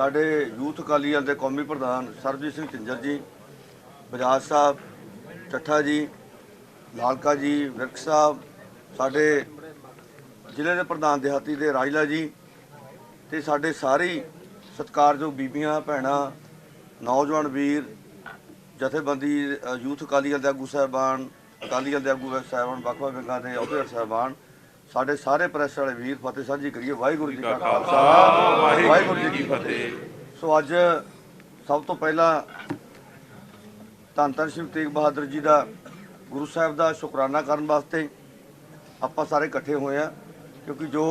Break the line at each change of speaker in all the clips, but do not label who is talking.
ਸਾਡੇ ਯੂਥ ਅਕਾਲੀ ਦਲ ਦੇ ਕੌਮੀ ਪ੍ਰਧਾਨ ਸਰਬਜੀਤ ਸਿੰਘ ਝਿੰਜਰ ਜੀ, ਬਜਾਜ ਸਾਹਿਬ, ਚੱਠਾ ਜੀ, ਲਾਲਕਾ ਜੀ, ਵਿਰਕ ਸਾਹਿਬ, ਸਾਡੇ ਜ਼ਿਲ੍ਹੇ ਦੇ ਪ੍ਰਧਾਨ ਦਿਹਾਤੀ ਦੇ ਰਾਜਲਾ ਜੀ ਤੇ ਸਾਡੇ ਸਾਰੇ ਸਤਿਕਾਰਯੋਗ ਬੀਬੀਆਂ, ਭੈਣਾਂ, ਨੌਜਵਾਨ ਵੀਰ, ਜਥੇਬੰਦੀ ਯੂਥ ਅਕਾਲੀ ਦਲ ਦੇ ਆਗੂ ਸਾਹਿਬਾਨ, ਅਕਾਲੀ ਦਲ ਦੇ ਆਗੂ ਸਾਹਿਬਾਨ, ਵੱਖ-ਵੱਖ ਵਿੰਗਾਂ ਦੇ ਅਹੁਦੇ ਸਾਹਿਬਾਨ ਸਾਡੇ ਸਾਰੇ ਪ੍ਰੈਸ ਵਾਲੇ ਵੀਰ ਫਤਿਹ ਸਾਂਝੀ ਕਰੀਏ। ਵਾਹਿਗੁਰੂ ਜੀ ਕਾ ਖਾਲਸਾ। ਵਾਹਿਗੁਰੂ ਜੀ ਕੀ ਫਤਿਹ। ਸੋ ਅੱਜ ਸਭ ਤੋਂ ਪਹਿਲਾਂ ਧੰਨ ਧੰਨ ਸ਼੍ਰੀ ਤੇਗ ਬਹਾਦਰ ਜੀ ਦਾ ਗੁਰੂ ਸਾਹਿਬ ਦਾ ਸ਼ੁਕਰਾਨਾ ਕਰਨ ਵਾਸਤੇ ਆਪਾਂ ਸਾਰੇ ਇਕੱਠੇ ਹੋਏ ਆ ਕਿਉਂਕਿ ਜੋ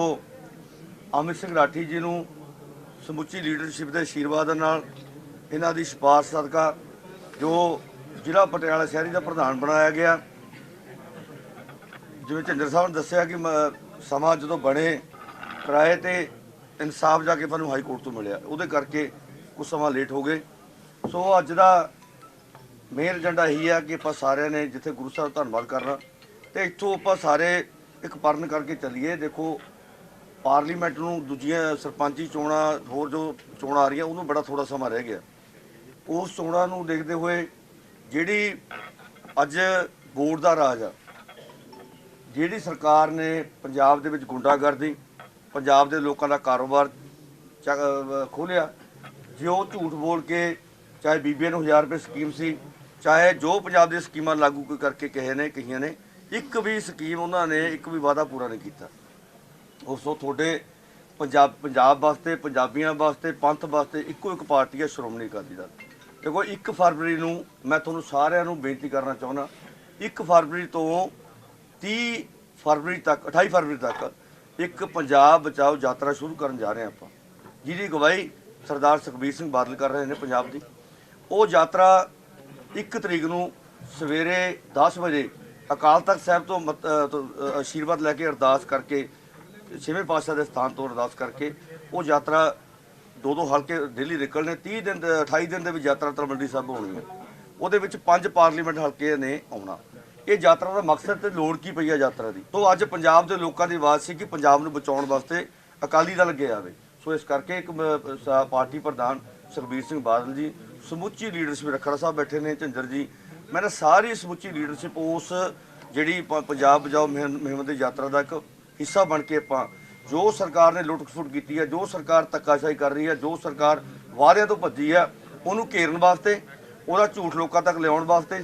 ਅਮਿਤ ਸਿੰਘ ਰਾਠੀ ਜੀ ਨੂੰ ਸਮੁੱਚੀ ਲੀਡਰਸ਼ਿਪ ਦੇ ਆਸ਼ੀਰਵਾਦ ਨਾਲ ਇਹਨਾਂ ਦੀ ਸਿਫਾਰਿਸ਼ ਸਦਕਾ ਜੋ ਜ਼ਿਲ੍ਹਾ ਪਟਿਆਲਾ ਸ਼ਹਿਰੀ ਦਾ ਪ੍ਰਧਾਨ ਬਣਾਇਆ ਗਿਆ ਜਿਵੇਂ ਝੰਡਰ ਸਾਹਿਬ ਨੇ ਦੱਸਿਆ ਕਿ ਮ- ਸਮਾਂ ਜਦੋਂ ਬਣੇ, ਕਿਰਾਏ ਤੇ ਇਨਸਾਫ ਜਾ ਕੇ ਸਾਨੂੰ ਹਾਈ ਕੋਰਟ ਤੋਂ ਮਿਲਿਆ। ਉਹਦੇ ਕਰਕੇ ਕੁਝ ਸਮਾਂ ਲੇਟ ਹੋ ਗਏ। ਸੋ ਅੱਜ ਦਾ ਮੇਨ ਏਜੰਡਾ ਇਹੀ ਆ ਕਿ ਆਪਾਂ ਸਾਰਿਆਂ ਨੇ ਜਿੱਥੇ ਗੁਰੂ ਸਾਹਿਬ ਦਾ ਧੰਨਵਾਦ ਕਰਨਾ, ਤੇ ਇੱਥੋਂ ਆਪਾਂ ਸਾਰੇ ਇੱਕ ਪਰਨ ਕਰਕੇ ਚੱਲੀਏ। ਦੇਖੋ, ਪਾਰਲੀਮੈਂਟ ਨੂੰ ਦੂਜੀਆਂ ਸਰਪੰਚੀ ਚੋਣਾਂ, ਹੋਰ ਜੋ ਚੋਣਾਂ ਆ ਰਹੀਆਂ, ਉਹਨੂੰ ਬੜਾ ਥੋੜਾ ਸਮਾਂ ਰਹਿ ਗਿਆ। ਉਸ ਚੋਣਾਂ ਨੂੰ ਦੇਖਦੇ ਹੋਏ ਜਿਹੜੀ ਅੱਜ ਵੋਟ ਦਾ ਰਾਜ ਆ ਜਿਹੜੀ ਸਰਕਾਰ ਨੇ ਪੰਜਾਬ ਦੇ ਵਿੱਚ ਗੁੰਡਾਗਰਦੀ, ਪੰਜਾਬ ਦੇ ਲੋਕਾਂ ਦਾ ਕਾਰੋਬਾਰ ਖੋਲਿਆ ਜੇ ਉਹ ਝੂਠ ਬੋਲ ਕੇ ਚਾਹੇ ਬੀਬੀਆਂ ਨੂੰ 1000 ਰੁਪਏ ਸਕੀਮ ਸੀ, ਚਾਹੇ ਜੋ ਪੰਜਾਬ ਦੀਆਂ ਸਕੀਮਾਂ ਲਾਗੂ ਕਰਕੇ ਕਹੇ ਨੇ, ਕਹੀਆਂ ਨੇ, ਇੱਕ ਵੀ ਸਕੀਮ ਉਹਨਾਂ ਨੇ, ਇੱਕ ਵੀ ਵਾਅਦਾ ਪੂਰਾ ਨਹੀਂ ਕੀਤਾ। ਉਸ ਤੋਂ ਤੁਹਾਡੇ ਪੰਜਾਬ ਪੰਜਾਬ ਵਾਸਤੇ, ਪੰਜਾਬੀਆਂ ਵਾਸਤੇ, ਪੰਥ ਵਾਸਤੇ ਇੱਕੋ ਇੱਕ ਪਾਰਟੀ ਹੈ ਸ਼੍ਰੋਮਣੀ ਅਕਾਲੀ ਦਲ। ਦੇਖੋ 1 ਫਰਵਰੀ ਨੂੰ ਮੈਂ ਤੁਹਾਨੂੰ ਸਾਰਿਆਂ ਨੂੰ ਬੇਨਤੀ ਕਰਨਾ ਚਾਹੁੰਦਾ 1 ਫਰਵਰੀ ਤੋਂ 30 ਫਰਵਰੀ ਤੱਕ 28 ਫਰਵਰੀ ਤੱਕ ਇੱਕ ਪੰਜਾਬ ਬਚਾਓ ਯਾਤਰਾ ਸ਼ੁਰੂ ਕਰਨ ਜਾ ਰਹੇ ਹਾਂ ਆਪਾਂ। ਜਿਹਦੀ ਅਗਵਾਈ ਸਰਦਾਰ ਸੁਖਬੀਰ ਸਿੰਘ ਬਾਦਲ ਕਰ ਰਹੇ ਨੇ ਪੰਜਾਬ ਦੀ। ਉਹ ਯਾਤਰਾ 1 ਤਰੀਕ ਨੂੰ ਸਵੇਰੇ 10 ਵਜੇ ਅਕਾਲ ਤਖਤ ਸਾਹਿਬ ਤੋਂ ਮਤ- ਆਸ਼ੀਰਵਾਦ ਲੈ ਕੇ ਅਰਦਾਸ ਕਰਕੇ, ਛੇਵੇਂ ਪਾਤਸ਼ਾਹ ਦੇ ਸਥਾਨ ਤੋਂ ਅਰਦਾਸ ਕਰਕੇ ਉਹ ਯਾਤਰਾ ਦੋ ਦੋ ਹਲਕੇ ਦਿੱਲੀ ਨਿਕਲਣੇ 30 ਦਿਨ ਦੇ- 28 ਦਿਨ ਦੇ ਵਿੱਚ ਯਾਤਰਾ ਤਲਵੰਡੀ ਸਾਹਿਬ ਹੋਣੀ ਹੈ। ਉਹਦੇ ਵਿੱਚ ਪੰਜ ਪਾਰਲੀਮੈਂਟ ਹਲਕੇ ਨੇ ਆਉਣਾ। ਇਹ ਯਾਤਰਾ ਦਾ ਮਕਸਦ ਤੇ ਲੋੜ ਕੀ ਪਈ ਹੈ ਯਾਤਰਾ ਦੀ? ਤੋਂ ਅੱਜ ਪੰਜਾਬ ਦੇ ਲੋਕਾਂ ਦੀ ਆਵਾਜ਼ ਸੀ ਕਿ ਪੰਜਾਬ ਨੂੰ ਬਚਾਉਣ ਵਾਸਤੇ ਅਕਾਲੀ ਦਲ ਅੱਗੇ ਆਵੇ। ਸੋ ਇਸ ਕਰਕੇ ਇੱਕ ਪਾਰਟੀ ਪ੍ਰਧਾਨ ਸੁਖਬੀਰ ਸਿੰਘ ਬਾਦਲ ਜੀ, ਸਮੁੱਚੀ ਲੀਡਰਸ਼ਿਪ ਰਖੜਾ ਸਾਹਿਬ ਬੈਠੇ ਨੇ, ਝੰਜਰ ਜੀ। ਮੈਂ ਨਾ ਸਾਰੀ ਸਮੁੱਚੀ ਲੀਡਰਸ਼ਿਪ ਉਸ ਜਿਹੜੀ ਪੰਜਾਬ ਬਚਾਓ ਮੁਹਿੰਮ ਮੁਹਿੰਮ ਦੀ ਯਾਤਰਾ ਦਾ ਇੱਕ ਹਿੱਸਾ ਬਣ ਕੇ ਆਪਾਂ, ਜੋ ਸਰਕਾਰ ਨੇ ਲੁੱਟ ਖਸੁੱਟ ਕੀਤੀ ਹੈ ਜੋ ਸਰਕਾਰ ਧੱਕਾਸ਼ਾਹੀ ਕਰ ਰਹੀ ਹੈ ਜੋ ਸਰਕਾਰ ਵਾਅਦਿਆਂ ਤੋਂ ਭੱਜੀ ਹੈ ਉਹਨੂੰ ਘੇਰਨ ਵਾਸਤੇ, ਉਹਦਾ ਝੂਠ ਲੋਕਾਂ ਤੱਕ ਲਿਆਉਣ ਵਾਸਤੇ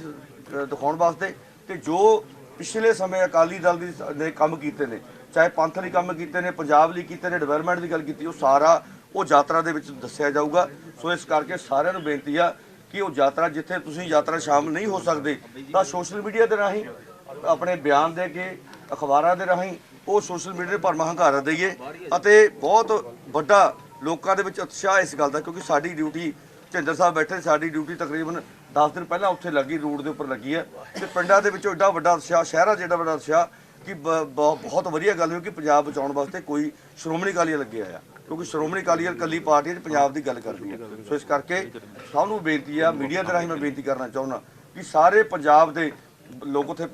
ਦਿਖਾਉਣ ਵਾਸਤੇ ਤੇ ਜੋ ਪਿਛਲੇ ਸਮੇਂ ਅਕਾਲੀ ਦਲ ਦੀ ਸ- ਨੇ ਕੰਮ ਕੀਤੇ ਨੇ, ਚਾਹੇ ਪੰਥ ਲਈ ਕੰਮ ਕੀਤੇ ਨੇ, ਪੰਜਾਬ ਲਈ ਕੀਤੇ ਨੇ ਡਿਵੈਲਪਮੈਂਟ ਦੀ ਗੱਲ ਕੀਤੀ, ਉਹ ਸਾਰਾ ਉਹ ਯਾਤਰਾ ਦੇ ਵਿੱਚ ਦੱਸਿਆ ਜਾਊਗਾ। ਸੋ ਇਸ ਕਰਕੇ ਸਾਰਿਆਂ ਨੂੰ ਬੇਨਤੀ ਆ ਕਿ ਉਹ ਯਾਤਰਾ ਜਿੱਥੇ ਤੁਸੀਂ ਯਾਤਰਾ ਸ਼ਾਮਲ ਨਹੀਂ ਹੋ ਸਕਦੇ, ਤਾਂ ਸੋਸ਼ਲ ਮੀਡੀਆ ਦੇ ਰਾਹੀਂ, ਆਪਣੇ ਬਿਆਨ ਦੇ ਕੇ, ਅਖਬਾਰਾਂ ਦੇ ਰਾਹੀਂ, ਉਹ ਸੋਸ਼ਲ ਮੀਡੀਆ ਦੇ ਭਰਮਾ ਹੰਕਾਰਾ ਦਈਏ ਅਤੇ ਬਹੁਤ ਵੱਡਾ ਲੋਕਾਂ ਦੇ ਵਿੱਚ ਉਤਸ਼ਾਹ ਇਸ ਗੱਲ ਦਾ, ਕਿਉਂਕਿ ਸਾਡੀ ਡਿਊਟੀ ਝਿੰਦਰ ਸਾਹਿਬ ਬੈਠੇ ਸਾਡੀ ਡਿਊਟੀ ਤਕਰੀਬਨ 10 ਦਿਨ ਪਹਿਲਾਂ ਉੱਥੇ ਲੱਗੀ ਰੋਡ ਦੇ ਉੱਪਰ ਲੱਗੀ ਹੈ। ਤੇ ਪਿੰਡਾਂ ਦੇ ਵਿੱਚੋਂ ਏਡਾ ਵੱਡਾ ਰਸਾ ਸ਼ਹਿਰਾਂ 'ਚ ਏਡਾ ਵੱਡਾ ਉਤਸ਼ਾਹ ਕਿ ਬ- ਬ- ਬਹੁਤ ਵਧੀਆ ਗੱਲ ਹੋਈ ਕਿ ਪੰਜਾਬ ਬਚਾਉਣ ਵਾਸਤੇ ਕੋਈ ਸ਼੍ਰੋਮਣੀ ਅਕਾਲੀ ਦਲ ਲੱਗੇ ਆਇਆ। ਕਿਉਂਕਿ ਸ਼੍ਰੋਮਣੀ ਅਕਾਲੀ ਦਲ ਇਕੱਲੀ ਪਾਰਟੀ ਹੈ ਪੰਜਾਬ ਦੀ ਗੱਲ ਕਰਦੀ ਹੈ। ਸੋ ਇਸ ਕਰਕੇ ਸਭ ਨੂੰ ਬੇਨਤੀ ਆ ਮੀਡੀਆ ਦੇ ਰਾਹੀਂ ਮੈਂ ਬੇਨਤੀ ਕਰਨਾ ਚਾਹੁੰਦਾ ਕਿ ਸਾਰੇ ਪੰਜਾਬ ਦੇ ਲੋਕ ਉੱਥੇ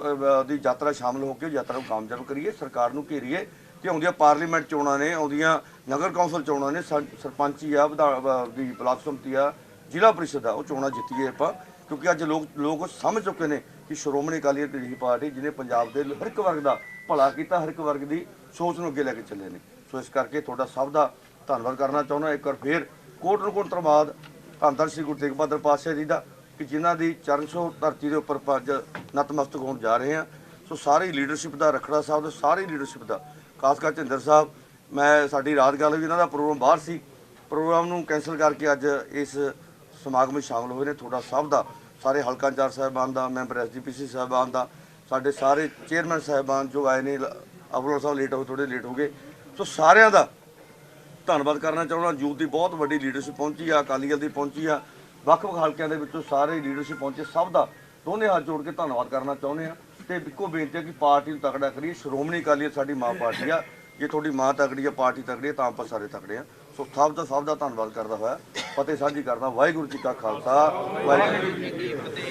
ਦੀ ਯਾਤਰਾ ਸ਼ਾਮਲ ਹੋ ਕੇ ਯਾਤਰਾ ਨੂੰ ਕਾਮਯਾਬ ਕਰੀਏ ਸਰਕਾਰ ਨੂੰ ਘੇਰੀਏ ਕਿ ਆਉਂਦੀਆਂ ਪਾਰਲੀਮੈਂਟ ਚੋਣਾਂ ਨੇ ਆਉਂਦੀਆਂ ਨਗਰ ਕੌਂਸਲ ਚੋਣਾਂ ਨੇ ਸਰ- ਸਰਪੰਚੀ ਆ ਵਿਧਾਨ ਅ, ਦੀ ਬਲਾਕ ਸੰਮਤੀ ਆ ਜ਼ਿਲ੍ਹਾ ਪ੍ਰੀਸ਼ਦ ਆ ਉਹ ਚੋਣਾਂ ਜਿੱਤੀਏ ਆਪਾਂ। ਕਿਉਂਕਿ ਅੱਜ ਲੋਕ ਲੋਕ ਸਮਝ ਚੁੱਕੇ ਨੇ ਕਿ ਸ਼੍ਰੋਮਣੀ ਅਕਾਲੀ ਦਲ ਦੀ ਪਾਰਟੀ ਜਿਹਨੇ ਪੰਜਾਬ ਦੇ ਹਰ ਇੱਕ ਵਰਗ ਦਾ ਭਲਾ ਕੀਤਾ, ਹਰ ਇੱਕ ਵਰਗ ਦੀ ਸੋਚ ਨੂੰ ਅੱਗੇ ਲੈ ਕੇ ਚੱਲੇ ਨੇ। ਸੋ ਇਸ ਕਰਕੇ ਤੁਹਾਡਾ ਸਭ ਦਾ ਧੰਨਵਾਦ ਕਰਨਾ ਚਾਹੁੰਦਾ। ਇੱਕ ਵਾਰ ਫੇਰ ਕੋਟ ਨੂੰ ਕੋਟ ਤੋਂ ਬਾਅਦ ਧੰਨ ਧੰਨ ਸ੍ਰੀ ਗੁਰੂ ਤੇਗ ਬਹਾਦਰ ਪਾਤਸ਼ਾਹ ਜੀ ਦਾ ਕਿ ਜਿਨ੍ਹਾਂ ਦੀ ਚਰਨ ਛੋਹ ਧਰਤੀ ਦੇ ਉੱਪਰ ਆਪਾਂ ਅੱਜ ਨਤਮਸਤਕ ਹੋਣ ਜਾ ਰਹੇ ਹਾਂ। ਸੋ ਸਾਰੀ ਲੀਡਰਸ਼ਿਪ ਦਾ ਰਖੜਾ ਸਾਹਿਬ ਦਾ ਸਾਰੀ ਲੀਡਰਸ਼ਿਪ ਦਾ, ਖਾਸ ਕਰ ਝਿੰਦਰ ਸਾਹਿਬ, ਮੈਂ ਸਾਡੀ ਰਾਤ ਗੱਲ ਵੀ ਇਹਨਾਂ ਦਾ ਪ੍ਰੋਗਰਾਮ ਬਾਹਰ ਸੀ। ਪ੍ਰੋਗਰਾਮ ਨੂੰ ਕੈਨਸਲ ਕਰਕੇ ਅੱਜ ਇਸ ਸਮਾਗਮ ਵਿੱਚ ਸ਼ਾਮਲ ਹੋਏ ਨੇ। ਤੁਹਾਡਾ ਸਭ ਦਾ, ਸਾਰੇ ਹਲਕਾ ਚਾਰ ਸਾਹਿਬਾਨ ਦਾ, ਮੈਂਬਰ ਐਸਜੀਪੀਸੀ ਸਾਹਿਬਾਨ ਦਾ, ਸਾਡੇ ਸਾਰੇ ਚੇਅਰਮੈਨ ਸਾਹਿਬਾਨ ਜੋ ਆਏ ਨੇ ਅਬਰੋਲ ਸਾਹਿਬ ਲੇਟ ਹੋ ਥੋੜੇ ਲੇਟ ਹੋ ਗਏ। ਸੋ ਸਾਰਿਆਂ ਦਾ ਧੰਨਵਾਦ ਕਰਨਾ ਚਾਹੁੰਦਾ। ਯੂਥ ਦੀ ਬਹੁਤ ਵੱਡੀ ਲੀਡਰਸ਼ਿਪ ਪਹੁੰਚੀ ਆ, ਅਕਾਲੀ ਦਲ ਦੀ ਪਹੁੰਚੀ ਆ। ਵੱਖ-ਵੱਖ ਹਲਕਿਆਂ ਦੇ ਵਿੱਚੋਂ ਸਾਰੇ ਲੀਡਰਸ਼ਿਪ ਪਹੁੰਚੇ। ਸਭ ਦਾ ਦੋਨੇ ਹੱਥ ਜੋੜ ਕੇ ਧੰਨਵਾਦ ਕਰਨਾ ਚਾਹੁੰਦੇ ਆ। ਤੇ ਇੱਕੋ ਬੇਨਤੀ ਹੈ ਕਿ ਪਾਰਟੀ ਨੂੰ ਤਕੜਾ ਕਰੀਏ। ਸ਼੍ਰੋਮਣੀ ਅਕਾਲੀ ਦਲ ਸਾਡੀ ਮਾਂ ਪਾਰਟੀ ਆ। ਜੇ ਤੁਹਾਡੀ ਮਾਂ ਤਕੜੀ ਆ, ਪਾਰਟੀ ਤਕੜੀ ਆ, ਤਾਂ ਆਪਾਂ ਸਾਰੇ ਤਕੜੇ ਆ। ਸੋ ਸਭ ਦਾ ਸਭ ਦਾ ਧੰਨਵਾਦ ਕਰਦਾ ਹੋਇਆ। ਫਤਿਹ ਸਾਂਝੀ ਕਰਦਾ। ਵਾਹਿਗੁਰੂ ਜੀ ਕਾ ਖਾਲਸਾ ਵਾਹਿਗੁਰੂ ਜੀ ਕੀ ਫਤਿਹ।